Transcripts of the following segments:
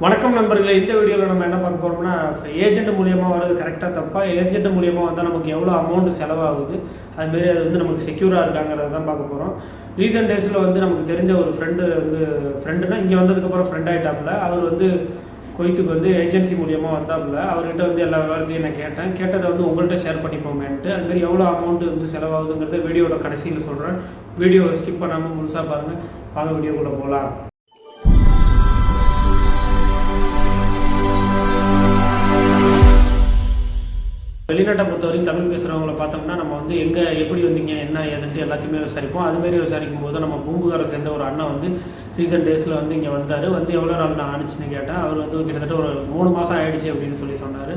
வணக்கம் நண்பர்களே இந்த வீடியோவில் நம்ம என்ன பார்க்க போகிறோம்னா ஏஜென்ட் மூலியமாக வர்றது கரெக்டாக தப்பா ஏஜென்ட் மூலியமாக வந்தால் நமக்கு எவ்வளோ அமௌண்ட் செலவாகுது அதுமாரி அது வந்து நமக்கு செக்யூராக இருக்காங்கிறத தான் பார்க்க போகிறோம் ரீசெண்ட் டேஸில் வந்து நமக்கு தெரிஞ்ச ஒரு ஃப்ரெண்டு வந்து ஃப்ரெண்டுனா இங்கே வந்ததுக்கப்புறம் ஃப்ரெண்ட் ஆகிட்டாப்புல அவர் வந்து கொய்த்துக்கு வந்து ஏஜென்சி மூலியமாக வந்தாப்புல. அவர்கிட்ட வந்து எல்லா விவரத்தையும் நான் கேட்டேன். கேட்டதை வந்து உங்கள்கிட்ட ஷேர் பண்ணிப்போமேன்ட்டு. அதுமாரி எவ்வளோ அமௌண்ட் வந்து செலவாகுதுங்கிறத வீடியோட கடைசியில் சொல்கிறேன் வீடியோவை ஸ்கிப் பண்ணாமல் முழுசாக பாருங்கள் வாங்க வீடியோக்குள்ளே போகலாம் வெளிநாட்டை பொறுத்த வரைக்கும் தமிழ் பேசுகிறவங்கள பார்த்தோம்னா நம்ம வந்து எங்கே எப்படி வந்தீங்க என்ன ஏதுன்ட்டு எல்லாத்தையுமே விசாரிப்போம். அதுமாரி விசாரிக்கும் போது நம்ம பூம்புகாரை சேர்ந்த ஒரு அண்ணன் வந்து ரீசெண்ட் டேஸில் வந்து இங்கே வந்தார். வந்து எவ்வளோ நாள் நான் அனுச்சுன்னு கேட்டேன் அவர் வந்து கிட்டத்தட்ட ஒரு மூணு மாதம் ஆயிடுச்சு அப்படின்னு சொல்லி சொன்னார்.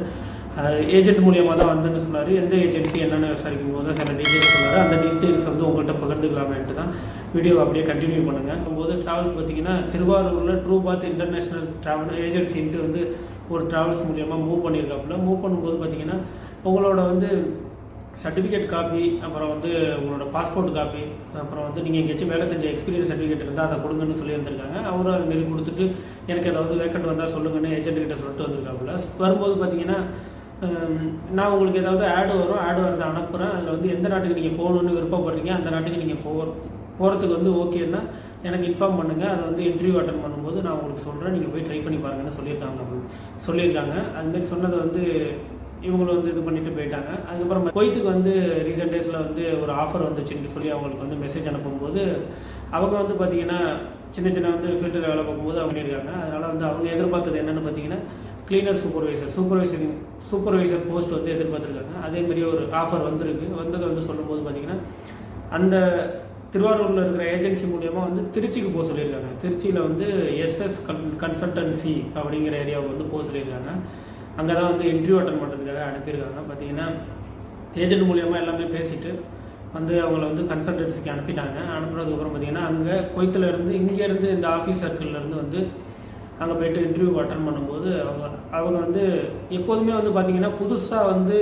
ஏஜென்ட் மூலியமாக தான் வந்துன்னு சொன்னார். எந்த ஏஜென்சி என்னென்னு விசாரிக்கும் போது சில டீட்டெயில்ஸ் சொன்னார். அந்த டீட்டெயில்ஸ் வந்து உங்கள்கிட்ட பகிர்ந்துக்கலாமேன்ட்டு தான் வீடியோ அப்படியே கண்டினியூ பண்ணுங்கள் போது ட்ராவல்ஸ் பார்த்தீங்கன்னா திருவாரூரில் ட்ரூ பாத் இன்டர்நேஷ்னல் ட்ராவல் ஏஜென்சின்ட்டு வந்து ஒரு ட்ராவல்ஸ் மூலியமாக மூவ் பண்ணியிருக்காப்புல. மூவ் பண்ணும்போது பார்த்தீங்கன்னா உங்களோட வந்து சர்டிஃபிகேட் காப்பி அப்புறம் வந்து உங்களோட பாஸ்போர்ட் காப்பி அப்புறம் வந்து நீங்கள் எங்கேயாச்சும் வேலை செஞ்ச எக்ஸ்பீரியன்ஸ் சர்டிஃபிகேட் இருந்தால் அதை கொடுங்கன்னு சொல்லியிருந்திருக்காங்க அவரும் அது மாரி கொடுத்துட்டு எனக்கு ஏதாவது வேக்கண்ட் வந்தால் சொல்லுங்கன்னு ஏஜென்ட்கிட்ட சொல்லிட்டு வந்திருக்காப்புல. வரும்போது பார்த்தீங்கன்னா நான் உங்களுக்கு ஏதாவது ஆடு வரும் ஆடு வரதை அனுப்புகிறேன் அதில் வந்து எந்த நாட்டுக்கு நீங்கள் போகணுன்னு விருப்பப்படுறீங்க அந்த நாட்டுக்கு நீங்கள் போகிற போகிறதுக்கு வந்து ஓகேன்னா எனக்கு இன்ஃபார்ம் பண்ணுங்கள் அதை வந்து இன்டர்வியூ அட்டன் பண்ணும்போது நான் உங்களுக்கு சொல்கிறேன் நீங்கள் போய் ட்ரை பண்ணி பாருங்கன்னு சொல்லியிருக்காங்க. அப்படின்னு சொல்லியிருக்காங்க அதுமாரி சொன்னதை வந்து இவங்களும் வந்து இது பண்ணிட்டு போயிட்டாங்க. அதுக்கப்புறம் கொய்த்துக்கு வந்து ரீசெண்ட் டேஸில் வந்து ஒரு ஆஃபர் வந்துச்சுன்னு சொல்லி அவங்களுக்கு வந்து மெசேஜ் அனுப்பும்போது அவங்க வந்து பார்த்திங்கன்னா சின்ன சின்ன வந்து ஃபீல்டில் வேலை பார்க்கும்போது அவங்க இருக்காங்க அதனால் வந்து அவங்க எதிர்பார்த்தது என்னென்னு பார்த்தீங்கன்னா cleaner supervisor supervising supervisor post வந்து எதிர்பார்த்துருக்காங்க. அதேமாரி ஒரு ஆஃபர் வந்திருக்கு. வந்ததை வந்து சொல்லும்போது பார்த்திங்கன்னா அந்த திருவாரூரில் இருக்கிற ஏஜென்சி மூலியமாக வந்து திருச்சிக்கு போக சொல்லியிருக்காங்க. திருச்சியில் வந்து எஸ்எஸ் கன் கன்சல்டன்சி அப்படிங்கிற ஏரியாவுக்கு வந்து போக சொல்லியிருக்காங்க. அங்கே தான் வந்து இன்டர்வியூ அட்டன் பண்ணுறதுக்காக அனுப்பியிருக்காங்க. பார்த்தீங்கன்னா ஏஜென்ட் மூலியமாக எல்லாமே பேசிட்டு வந்து அவங்கள வந்து கன்சல்டன்சிக்கு அனுப்பிட்டாங்க. அனுப்புனதுக்கப்புறம் பார்த்தீங்கன்னா அங்கே கொய்த்துலேருந்து இங்கேருந்து இந்த ஆஃபீஸ் சர்க்கிள்லேருந்து வந்து அங்கே போயிட்டு இன்டர்வியூ அட்டன் பண்ணும்போது அவங்க அவங்க வந்து எப்போதுமே வந்து பார்த்திங்கன்னா புதுசாக வந்து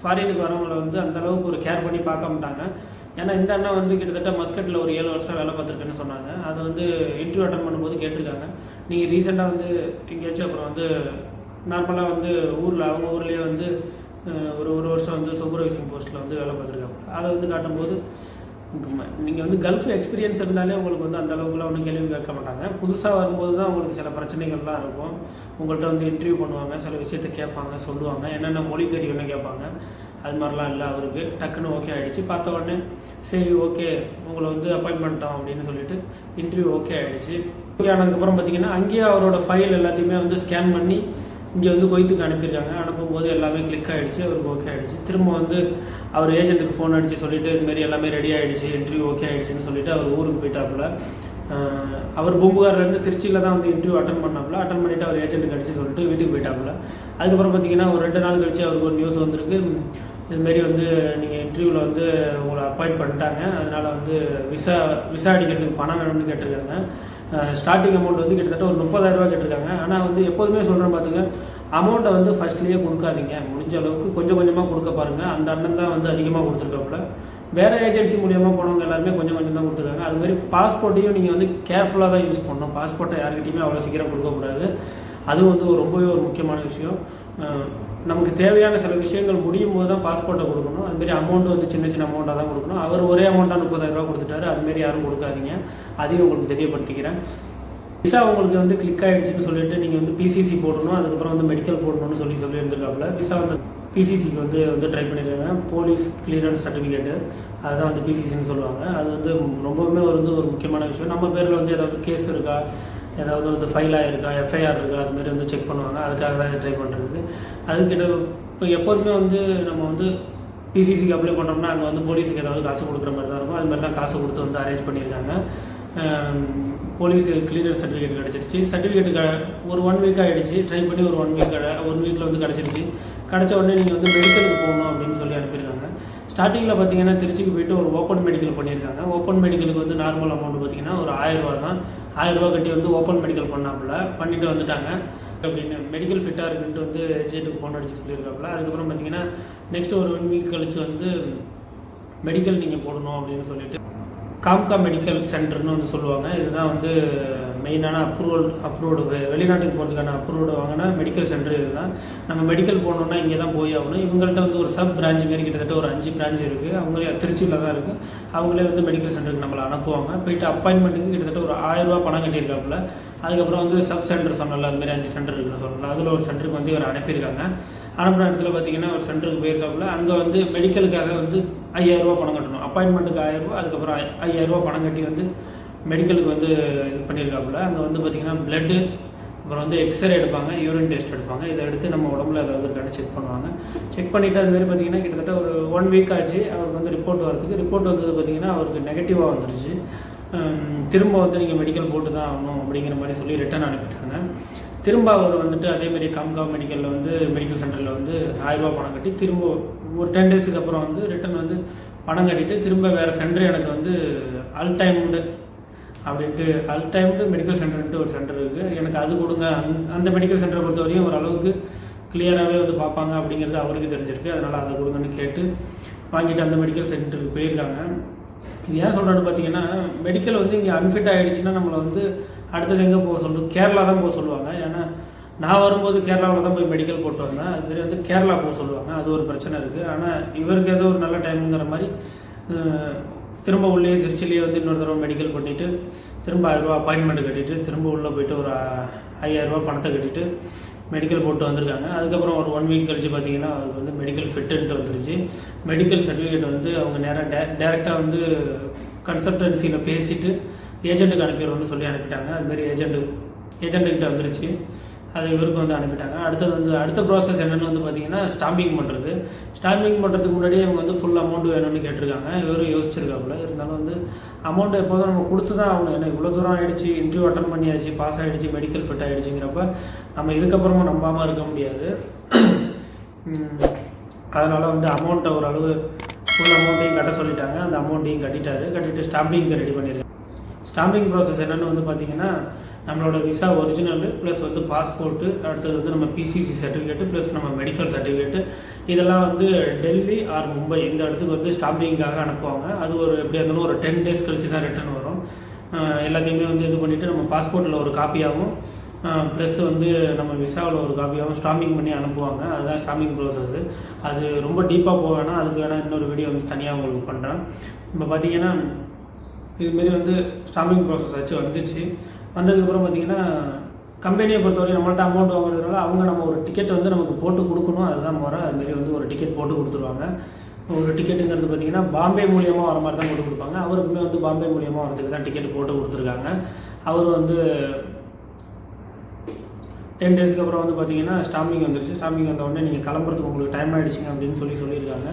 ஃபாரினுக்கு வரவங்களை வந்து அந்தளவுக்கு ஒரு கேர் பண்ணி பார்க்க மாட்டாங்க. ஏன்னா இந்த அண்ணா வந்து கிட்டத்தட்ட மஸ்கட்டில் ஒரு ஏழு வருஷம் வேலை பார்த்துருக்கேன்னு சொன்னாங்க. அதை வந்து இன்டர்வியூ அட்டன் பண்ணும்போது கேட்டிருக்காங்க. நீங்கள் ரீசெண்டாக வந்து எங்கேயாச்சும் அப்புறம் வந்து நார்மலாக வந்து ஊரில் அவங்க ஊர்லேயே வந்து ஒரு ஒரு வருஷம் வந்து சூப்பர்வைசிங் போஸ்ட்டில் வந்து வேலை பார்த்துருக்காங்க. அதை வந்து காட்டும்போது நீங்கள் வந்து கல்ஃப் எக்ஸ்பீரியன்ஸ் இருந்தாலே உங்களுக்கு வந்து அந்த அளவுக்குலாம் ஒன்றும் கேள்வி கேட்க மாட்டாங்க. புதுசாக வரும்போது தான் உங்களுக்கு சில பிரச்சனைகள்லாம் இருக்கும். உங்கள்கிட்ட வந்து இன்டர்வியூ பண்ணுவாங்க சில விஷயத்த கேட்பாங்க சொல்லுவாங்க. என்னென்ன மொழி தெரியும்னு கேட்பாங்க. அது மாதிரிலாம் இல்லை அவருக்கு. டக்குன்னு ஓகே ஆகிடுச்சு பார்த்த உடனே சரி ஓகே உங்களை வந்து அப்பாயின்மெண்ட்டோம் அப்படின்னு சொல்லிட்டு இன்டர்வியூ ஓகே ஆகிடுச்சு ஓகே ஆனதுக்கப்புறம் பார்த்தீங்கன்னா அங்கேயே அவரோட ஃபைல் எல்லாத்தையுமே வந்து ஸ்கேன் பண்ணி இங்கே வந்து கொய்த்துக்கு அனுப்பியிருக்காங்க. அனுப்பும்போது எல்லாமே கிளிக் ஆகிடுச்சு அவருக்கு ஓகே ஆகிடுச்சு திரும்ப வந்து அவர் ஏஜென்ட்டுக்கு ஃபோன் அடித்து சொல்லிட்டு இதுமாரி எல்லாமே ரெடி ஆகிடுச்சு இன்டர்வியூ ஓகே ஆகிடுச்சுன்னு சொல்லிட்டு அவர் ஊருக்கு போயிட்டாப்புல. அவர் பூம்புகார்லேருந்து திருச்சியில் தான் வந்து இன்டர்வியூ அட்டன் பண்ணாப்புல. அட்டன் பண்ணிவிட்டு அவர் ஏஜென்ட்டுக்கு அடிச்சு சொல்லிட்டு வீட்டுக்கு போயிட்டாப்புல. அதுக்கப்புறம் பார்த்தீங்கன்னா ஒரு ரெண்டு நாள் கழிச்சு அவருக்கு ஒரு நியூஸ் வந்திருக்கு. இதுமாரி வந்து நீங்கள் இன்டர்வியூவில் வந்து உங்களை அப்பாயிண்ட் பண்ணிட்டாங்க. அதனால் வந்து விசா விசா அடிக்கிறதுக்கு பணம் வேணும்னு கேட்டிருக்காங்க. ஸ்டார்டிங் அமௌண்ட் வந்து கிட்டத்தட்ட ஒரு முப்பதாயிரரூபா கேட்டிருக்காங்க. ஆனால் வந்து எப்போதுமே சொல்கிறேன் பார்த்துங்க அமௌண்ட்டை வந்து ஃபஸ்ட்லேயே கொடுக்காதீங்க. முடிஞ்ச அளவுக்கு கொஞ்சம் கொஞ்சமாக கொடுக்க பாருங்கள் அந்த அண்ணன் தான் வந்து அதிகமாக கொடுத்துருக்காப்புல. வேறு ஏஜென்சி மூலியமாக போனவங்க எல்லாருமே கொஞ்சம் கொஞ்சம் தான் கொடுத்துருக்காங்க. அதுமாதிரி பாஸ்போர்ட்டையும் நீங்கள் வந்து கேர்ஃபுல்லாக தான் யூஸ் பண்ணணும். பாஸ்போர்ட்டை யார்கிட்டையுமே அவ்வளோ சீக்கிரம் கொடுக்கக்கூடாது. அதுவும் வந்து ரொம்பவே ஒரு முக்கியமான விஷயம். நமக்கு தேவையான சில விஷயங்கள் முடியும் போது தான் பாஸ்போர்ட்டை கொடுக்கணும். அதுமாரி அமௌண்ட் வந்து சின்ன சின்ன அமௌண்ட்டாக தான் கொடுக்கணும். அவர் ஒரே அமௌண்ட்டாக முப்பதாயிரரூபா கொடுத்துட்டாரு. அதுமாரி யாரும் கொடுக்காதீங்க. அதையும் உங்களுக்கு தெரியப்படுத்திக்கிறேன். விசா உங்களுக்கு வந்து கிளிக் ஆகிடுச்சின்னு சொல்லிட்டு நீங்கள் வந்து பிசிசி போடணும். அதுக்கப்புறம் வந்து மெடிக்கல் போடணும்னு சொல்லி சொல்லியிருந்துருக்காப்புல. விசா வந்து பிசிசிக்கு வந்து வந்து ட்ரை பண்ணியிருக்காங்க போலீஸ் கிளியரன்ஸ் சர்டிஃபிகேட்டு அதுதான் வந்து பிசிசின்னு சொல்லுவாங்க. அது வந்து ரொம்பவுமே ஒரு வந்து ஒரு முக்கியமான விஷயம். நம்ம பேரில் வந்து ஏதாவது கேஸ் இருக்கா? ஏதாவது வந்து ஃபைல் ஆகிருக்கா எஃப்ஐஆர் இருக்கா அதுமாரி வந்து செக் பண்ணுவாங்க. அதுக்காக தான் ட்ரை பண்ணுறது அதுக்கிட்ட இப்போ எப்போதுமே வந்து நம்ம வந்து பிசிசிக்கு அப்ளை பண்ணோம்னா அங்கே வந்து போலீஸுக்கு ஏதாவது காசு கொடுக்குற மாதிரி தான் இருக்கும். அது மாதிரி தான் காசு கொடுத்து வந்து அரேஞ்ச் பண்ணியிருக்காங்க. போலீஸ் கிளியர் சர்டிஃபிகேட் கிடச்சிருச்சு. சர்டிஃபிகேட் ஒரு ஒன் வீக் ஆகிடுச்சு ட்ரை பண்ணி ஒரு ஒன் வீக் ஒன் வீக்கில் வந்து கிடச்சிருச்சு. கிடச்ச உடனே நீங்கள் வந்து மெடிக்கலுக்கு போகணும் அப்படின்னு சொல்லி அனுப்பியிருக்காங்க. ஸ்டார்டிங்கில் பார்த்தீங்கன்னா திருச்சிக்கு போயிட்டு ஒரு ஓப்பன் மெடிக்கல் பண்ணியிருக்காங்க. ஓப்பன் மெடிக்கலுக்கு வந்து நார்மல் அமௌண்ட் பார்த்தீங்கன்னா ஒரு ஆயிரரூவா தான். ஆயிரரூவா கட்டி வந்து ஓப்பன் மெடிக்கல் பண்ணாப்புல. பண்ணிட்டு வந்துட்டாங்க. அப்படின்னு மெடிக்கல் ஃபிட்டாக இருக்குன்ட்டு வந்து ஏஜென்ட்டுக்கு ஃபோன் அடிச்சு சொல்லியிருக்காப்புல. அதுக்கப்புறம் பார்த்தீங்கன்னா நெக்ஸ்ட் ஒரு ஒன் வீக் கழிச்சு வந்து மெடிக்கல் நீங்கள் போடணும் அப்படின்னு சொல்லிட்டு காம்கா மெடிக்கல் சென்டர்னு வந்து சொல்லுவாங்க. இதுதான் வந்து மெயினான அப்ரூவல் அப்ரூவ்டு வெளிநாட்டுக்கு போகிறதுக்கான அப்ரூவ்டு வாங்கினா மெடிக்கல் சென்டர் இதுதான். நம்ம மெடிக்கல் போகணுன்னா இங்கே தான் போய் ஆகணும். இவங்கள்ட்ட வந்து ஒரு சப் பிரான்ச் மாரி கிட்டத்தட்ட ஒரு அஞ்சு பிரான்ச் இருக்குது அவங்களே திருச்சியில் தான் இருக்குது அவங்களே வந்து மெடிக்கல் சென்டருக்கு நம்மளை அனுப்புவாங்க. போயிட்டு அப்பாயின்மெண்ட்டுக்கு கிட்டத்தட்ட ஒரு ஆயிரரூபா பணம் கட்டியிருக்காப்புல. அதுக்கப்புறம் வந்து சப் சென்டர் சொன்னல அது மாதிரி அஞ்சு சென்டர் இருக்குன்னு சொன்னல அதில் ஒரு சென்டருக்கு வந்து இவர் அனுப்பியிருக்காங்க. அனுப்புன இடத்துல பார்த்தீங்கன்னா ஒரு சென்டருக்கு போயிருக்காப்புல. அங்கே வந்து மெடிக்கலுக்காக வந்து ஐயாயிரரூபா பணம் கட்டணும். அப்பாயின்மெண்ட்டுக்கு ஆயிரரூபா அதுக்கப்புறம் ஐயாயிரரூபா பணம் கட்டி வந்து மெடிக்கலுக்கு வந்து இது பண்ணியிருக்காப்புல. அங்கே வந்து பார்த்திங்கன்னா பிளட்டு அப்புறம் வந்து எக்ஸ்ரே எடுப்பாங்க யூரின் டெஸ்ட் எடுப்பாங்க. இதை எடுத்து நம்ம உடம்புல ஏதாவது இருக்கான்னு செக் பண்ணுவாங்க. செக் பண்ணிவிட்டு அதுமாரி பார்த்தீங்கன்னா கிட்டத்தட்ட ஒரு ஒன் வீக் ஆச்சு. அவருக்கு வந்து ரிப்போர்ட் வரதுக்கு ரிப்போர்ட் வந்தது பார்த்தீங்கன்னா அவருக்கு நெகட்டிவாக வந்துருச்சு. திரும்ப வந்து நீங்கள் மெடிக்கல் போட்டு தான் ஆகணும் அப்படிங்கிற மாதிரி சொல்லி ரிட்டர்ன் அனுப்பிட்டாங்க. திரும்ப அவர் வந்துட்டு அதேமாரி காம்கா மெடிக்கலில் வந்து மெடிக்கல் சென்டரில் வந்து ஆயிரரூபா பணம் கட்டி திரும்ப ஒரு டென் டேஸுக்கு அப்புறம் வந்து ரிட்டர்ன் வந்து பணம் கட்டிட்டு திரும்ப வேறு சென்டர் எனக்கு வந்து அல்டைம்டு அப்படின்ட்டு அல்டைம்டு மெடிக்கல் சென்டர்ன்ட்டு ஒரு சென்டர் இருக்குது எனக்கு அது கொடுங்க. அந் அந்த மெடிக்கல் சென்டரை பொறுத்த வரையும் ஓரளவுக்கு கிளியராகவே வந்து பார்ப்பாங்க அப்படிங்கிறது அவருக்கு தெரிஞ்சிருக்கு. அதனால் அதை கொடுங்கன்னு கேட்டு வாங்கிட்டு அந்த மெடிக்கல் சென்டருக்கு போயிருக்காங்க. இது ஏன் சொல்கிறேன்னு பார்த்தீங்கன்னா மெடிக்கல் வந்து இங்கே அன்ஃபிட் ஆகிடுச்சுன்னா நம்மளை வந்து அடுத்தது எங்கே போக சொல்லு கேரளா தான் போக சொல்லுவாங்க. ஏன்னா நான் வரும்போது கேரளாவில் தான் போய் மெடிக்கல் போட்டு வந்தேன். அதுமாரி வந்து கேரளா போக சொல்லுவாங்க. அது ஒரு பிரச்சனை இருக்குது ஆனால் இவருக்கு ஏதோ ஒரு நல்ல டைமுங்கிற மாதிரி திரும்ப உள்ளே திருச்சிலேயே வந்து இன்னொரு தடவை மெடிக்கல் பண்ணிவிட்டு திரும்ப ஆயிரரூவா அப்பாயின்மெண்ட் கட்டிட்டு திரும்ப உள்ளே போயிட்டு ஒரு ஐயாயிரரூவா பணத்தை கட்டிட்டு மெடிக்கல் போட்டு வந்திருக்காங்க. அதுக்கப்புறம் ஒரு ஒன் வீக் கழிச்சு பார்த்தீங்கன்னா அவருக்கு வந்து மெடிக்கல் ஃபிட்டுன்ட்டு வந்துருச்சு. மெடிக்கல் சர்டிஃபிகேட் வந்து அவங்க நேராக டே டேரெக்டாக வந்து கன்சல்டன்சியில் பேசிவிட்டு ஏஜென்ட்டுக்கு அனுப்பிடுறோம்னு சொல்லி அனுப்பிட்டாங்க. அதுமாரி ஏஜென்ட்டு ஏஜென்ட்டுக்கிட்ட வந்துருச்சு. அதை இவருக்கு வந்து அனுப்பிட்டாங்க. அடுத்தது வந்து அடுத்த ப்ராசஸ் என்னென்னு வந்து பார்த்தீங்கன்னா ஸ்டாம்பிங் பண்ணுறது ஸ்டாம்பிங் பண்ணுறதுக்கு முன்னாடியே இவங்க வந்து ஃபுல் அமௌண்ட் வேணும்னு கேட்டிருக்காங்க. இவரும் யோசிச்சிருக்காப்புல. இருந்தாலும் வந்து அமௌண்ட் எப்போதும் நம்ம கொடுத்து தான் ஆகணும். ஏன்னா இவ்வளோ தூரம் ஆகிடுச்சு இன்டர்வியூ அட்டன் பண்ணியாச்சு பாஸ் ஆகிடுச்சு மெடிக்கல் ஃபிட் ஆகிடுச்சிங்கிறப்ப நம்ம இதுக்கப்புறமா நம்பாமல் இருக்க முடியாது. அதனால் வந்து அமௌண்ட்டை ஓரளவு ஃபுல் அமௌண்ட்டையும் கட்ட சொல்லிட்டாங்க. அந்த அமௌண்ட்டையும் கட்டிட்டாரு. கட்டிட்டு ஸ்டாம்பிங்க்கு ரெடி பண்ணியிருக்காங்க ஸ்டாம்பிங் ப்ராசஸ் என்னென்னு வந்து பார்த்தீங்கன்னா நம்மளோட விசா ஒரிஜினல் ப்ளஸ் வந்து பாஸ்போர்ட்டு அடுத்தது வந்து நம்ம பிசிசி சர்டிஃபிகேட்டு ப்ளஸ் நம்ம மெடிக்கல் சர்டிஃபிகேட்டு இதெல்லாம் வந்து டெல்லி ஆர் மும்பை இந்த இடத்துக்கு வந்து ஸ்டாம்பிங்காக அனுப்புவாங்க. அது ஒரு எப்படியா இருந்தாலும் ஒரு டென் டேஸ் கழிச்சு தான் ரிட்டர்ன் வரும். எல்லாத்தையுமே வந்து இது பண்ணிவிட்டு நம்ம பாஸ்போர்ட்டில் ஒரு காப்பியாகவும் ப்ளஸ் வந்து நம்ம விசாவில் ஒரு காப்பியாகவும் ஸ்டாம்பிங் பண்ணி அனுப்புவாங்க. அதுதான் ஸ்டாம்பிங் ப்ராசஸ்ஸு அது ரொம்ப டீப்பாக போக வேணாம். அதுக்கு வேணால் இன்னொரு வீடியோ வந்து தனியாக உங்களுக்கு பண்ணுறேன் இப்போ பார்த்தீங்கன்னா இதுமாரி வந்து ஸ்டாம்பிங் ப்ராசஸ் ஆச்சு வந்துச்சு. வந்ததுக்கப்புறம் பார்த்தீங்கன்னா கம்பெனியை பொறுத்தவரைக்கும் நம்மள்ட்ட அமௌண்ட் வாங்குறதுனால அவங்க நம்ம ஒரு டிக்கெட் வந்து நமக்கு போட்டு கொடுக்கணும். அதுதான் முறை. அதுமாரி வந்து ஒரு டிக்கெட் போட்டு கொடுத்துருவாங்க. ஒரு டிக்கெட்டுங்கிறது பார்த்தீங்கன்னா பாம்பே மூலியமாக வர மாதிரி தான் போட்டு கொடுப்பாங்க. அவருக்குமே வந்து பாம்பே மூலியமாக வரதுக்கு தான் டிக்கெட் போட்டு கொடுத்துருக்காங்க. அவர் வந்து டென் டேஸ்க்கு அப்புறம் வந்து பார்த்தீங்கன்னா ஸ்டாம்பிங் வந்துருச்சு. ஸ்டாம்பிங் வந்த உடனே நீங்கள் கிளம்புறதுக்கு உங்களுக்கு டைம் ஆகிடுச்சிங்க அப்படின்னு சொல்லி சொல்லியிருக்காங்க.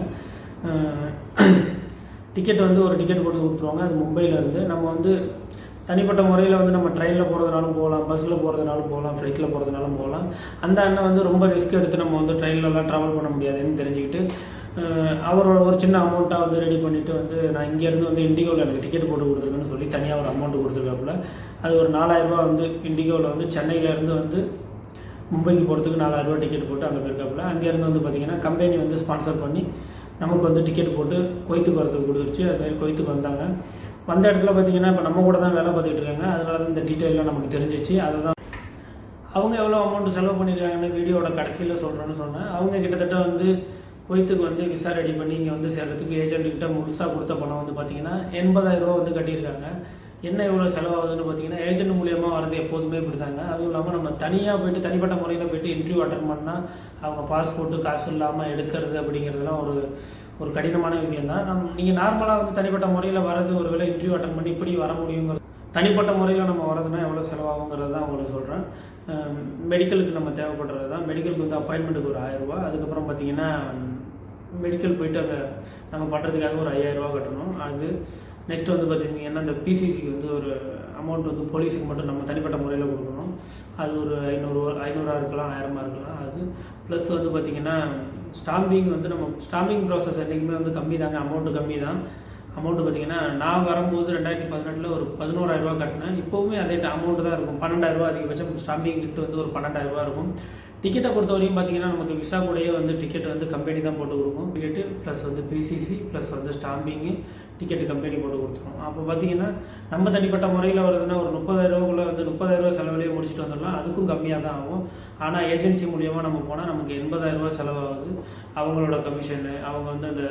டிக்கெட் வந்து ஒரு டிக்கெட் போட்டு கொடுத்துருவாங்க. அது மும்பையில் இருந்து. நம்ம வந்து தனிப்பட்ட முறையில் வந்து நம்ம ட்ரெயினில் போகிறதுனாலும் போகலாம் பஸ்ஸில் போகிறதுனாலும் போகலாம் ஃப்ளைட்டில் போகிறதுனாலும் போகலாம். அந்த அண்ணன் வந்து ரொம்ப ரிஸ்க் எடுத்து நம்ம வந்து ட்ரெயின்லலாம் ட்ராவல் பண்ண முடியாதுன்னு தெரிஞ்சுக்கிட்டு அவரோட ஒரு சின்ன அமௌண்ட்டாக வந்து ரெடி பண்ணிவிட்டு வந்து நான் இங்கேருந்து வந்து இண்டிகோவில் எனக்கு டிக்கெட் போட்டு கொடுத்துருக்கேன்னு சொல்லி தனியாக ஒரு அமௌண்ட் கொடுத்துருக்காப்புல. அது ஒரு நாலாயிரரூபா வந்து இண்டிகோவில் வந்து சென்னையிலேருந்து வந்து மும்பைக்கு போகிறதுக்கு நாலாயிரரூபா டிக்கெட் போட்டு அங்கே போயிருக்காப்புல. அங்கேருந்து வந்து பார்த்திங்கன்னா கம்பெனி வந்து ஸ்பான்சர் பண்ணி நமக்கு வந்து டிக்கெட் போட்டு கொய்த்துக்கு வரதுக்கு கொடுத்துருச்சு. அதுமாரி கொய்த்துக்கு வந்தாங்க. வந்த இடத்துல பார்த்தீங்கன்னா இப்போ நம்ம கூட தான் வேலை பார்த்துக்கிட்டு இருக்காங்க. அதனால தான் இந்த டீட்டெயிலாம் நமக்கு தெரிஞ்சிச்சு. அதை தான் அவங்க எவ்வளோ அமௌண்ட் செலவு பண்ணியிருக்காங்கன்னு வீடியோட கடைசியில் சொல்கிறேன்னு சொன்னேன். அவங்க கிட்டத்தட்ட வந்து குவைத்துக்கு வந்து விசா ரெடி பண்ணி இங்கே வந்து சேர்றதுக்கு ஏஜென்ட்டுக்கிட்ட முழுசாக கொடுத்த பணம் வந்து பார்த்தீங்கன்னா எண்பதாயிரரூபா வந்து கட்டியிருக்காங்க. என்ன இவ்வளோ செலவாகுதுன்னு பார்த்தீங்கன்னா ஏஜென்ட் மூலியமாக வரது எப்போதுமே இப்படி அதுவும் இல்லாமல் நம்ம தனியாக போயிட்டு தனிப்பட்ட முறையில் போயிட்டு இன்டர்வியூ அட்டன் பண்ணால் அவங்க பாஸ்போர்ட்டு காசு இல்லாமல் எடுக்கிறது அப்படிங்கிறதுலாம் ஒரு ஒரு கடினமான விஷயம் தான் நம் நீங்கள் நார்மலாக வந்து தனிப்பட்ட முறையில் வரது ஒரு வேளை இன்டர்வியூ அட்டன் பண்ணி இப்படி வர முடியுங்கிறது தனிப்பட்ட முறையில் நம்ம வரதுன்னா எவ்வளோ செலவாகுங்கிறது தான் உங்களுக்கு சொல்கிறேன் மெடிக்கலுக்கு நம்ம தேவைப்படுறது தான். மெடிக்கலுக்கு வந்து அப்பாயின்மெண்ட்டுக்கு ஒரு ஆயிரரூபா அதுக்கப்புறம் பார்த்தீங்கன்னா மெடிக்கல் போயிட்டு அங்கே நம்ம பண்ணுறதுக்காக ஒரு ஐயாயிரரூபா கட்டணும். அது நெக்ஸ்ட் வந்து பார்த்தீங்கன்னா இந்த பிசிசிக்கு வந்து ஒரு அமௌண்ட் வந்து போலீஸுக்கு மட்டும் நம்ம தனிப்பட்ட முறையில் கொடுக்கணும். அது ஒரு ஐநூறு ஐநூறாக இருக்கலாம் ஆயிரமாக இருக்கலாம். அது ப்ளஸ் வந்து பார்த்திங்கன்னா ஸ்டாம்பிங் வந்து நம்ம ஸ்டாம்பிங் ப்ராசஸ் என்றைக்குமே வந்து கம்மி தாங்க அமௌண்ட்டு கம்மி தான் அமௌண்ட்டு பார்த்தீங்கன்னா நான் வரும்போது ரெண்டாயிரத்தி பதினெட்டில் ஒரு பதினோராயிரரூவா கட்டினேன். இப்போவுமே அதே அமௌண்ட்டு தான் இருக்கும். பன்னெண்டாயிரரூவா அதிகபட்சம் ஸ்டாம்பிங் கிட்ட வந்து ஒரு பன்னெண்டாயிரரூவா இருக்கும். டிக்கெட்டை பொறுத்தவரையும் பார்த்தீங்கன்னா நமக்கு விசா கூடயே வந்து டிக்கெட் வந்து கம்பெனி தான் போட்டு கொடுக்கும். டிக்கெட்டு ப்ளஸ் வந்து பிசிசி ப்ளஸ் வந்து ஸ்டாம்பிங்கு டிக்கெட்டு கம்பெனி போட்டு கொடுத்துரும். அப்போ பார்த்தீங்கன்னா நம்ம தனிப்பட்ட முறையில் வருதுன்னா ஒரு முப்பதாயிரரூவாக்குள்ளே வந்து முப்பதாயிரரூவா செலவுலேயே முடிச்சுட்டு வந்துடலாம். அதுக்கும் கம்மியாக தான் ஆகும். ஆனால் ஏஜென்சி மூலியமாக நம்ம போனால் நமக்கு எண்பதாயிரரூவா செலவாகுது. அவங்களோட கமிஷனு அவங்க வந்து அந்த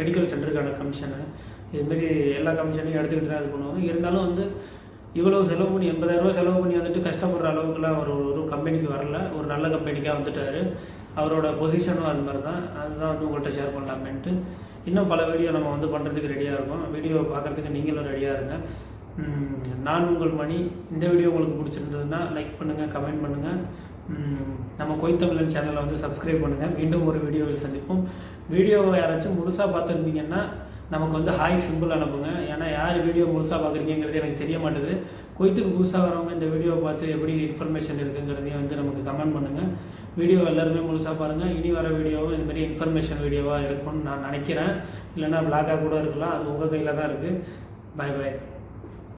மெடிக்கல் சென்டருக்கான கமிஷனு இதுமாரி எல்லா கமிஷனையும் எடுத்துக்கிட்டு தான் இது பண்ணுவாங்க. இருந்தாலும் வந்து இவ்வளோ செலவு பண்ணி எண்பதாயிரரூவா செலவு பண்ணி வந்துட்டு கஷ்டப்படுற அளவுக்குலாம் அவர் ஒரு கம்பெனிக்கு வரல. ஒரு நல்ல கம்பெனிக்காக வந்துட்டார். அவரோட பொசிஷனும் அது மாதிரி தான் அதுதான் வந்து உங்கள்கிட்ட ஷேர் பண்ணலாமேன்ட்டு. இன்னும் பல வீடியோ நம்ம வந்து பண்ணுறதுக்கு ரெடியாக இருக்கோம். வீடியோ பார்க்குறதுக்கு நீங்களும் ரெடியாக இருங்க. நான் உங்கள் மணி. இந்த வீடியோ உங்களுக்கு பிடிச்சிருந்ததுன்னா லைக் பண்ணுங்கள் கமெண்ட் பண்ணுங்கள் நம்ம கொய்த்தமிழன் சேனலை வந்து சப்ஸ்கிரைப் பண்ணுங்கள் மீண்டும் ஒரு வீடியோவில் சந்திப்போம். வீடியோவை யாராச்சும் முழுசாக பார்த்துருந்தீங்கன்னா நமக்கு வந்து ஹாய் சிம்பிள் அனுப்புங்க. ஏன்னா யார் வீடியோ முழுசாக பார்க்குறீங்கிறது எனக்கு தெரிய மாட்டுது. கொய்த்துக்கு புதுசாக வரவங்க இந்த வீடியோவை பார்த்து எப்படி இன்ஃபர்மேஷன் இருக்குங்கிறதையும் வந்து நமக்கு கமெண்ட் பண்ணுங்கள் வீடியோ எல்லாருமே முழுசாக பாருங்கள் இனி வர வீடியோவும் இந்த இன்ஃபர்மேஷன் வீடியோவாக இருக்கும்னு நான் நினைக்கிறேன். இல்லைன்னா பிளாக்காக கூட இருக்கலாம். அது உங்கள் கையில் தான் இருக்குது பை பை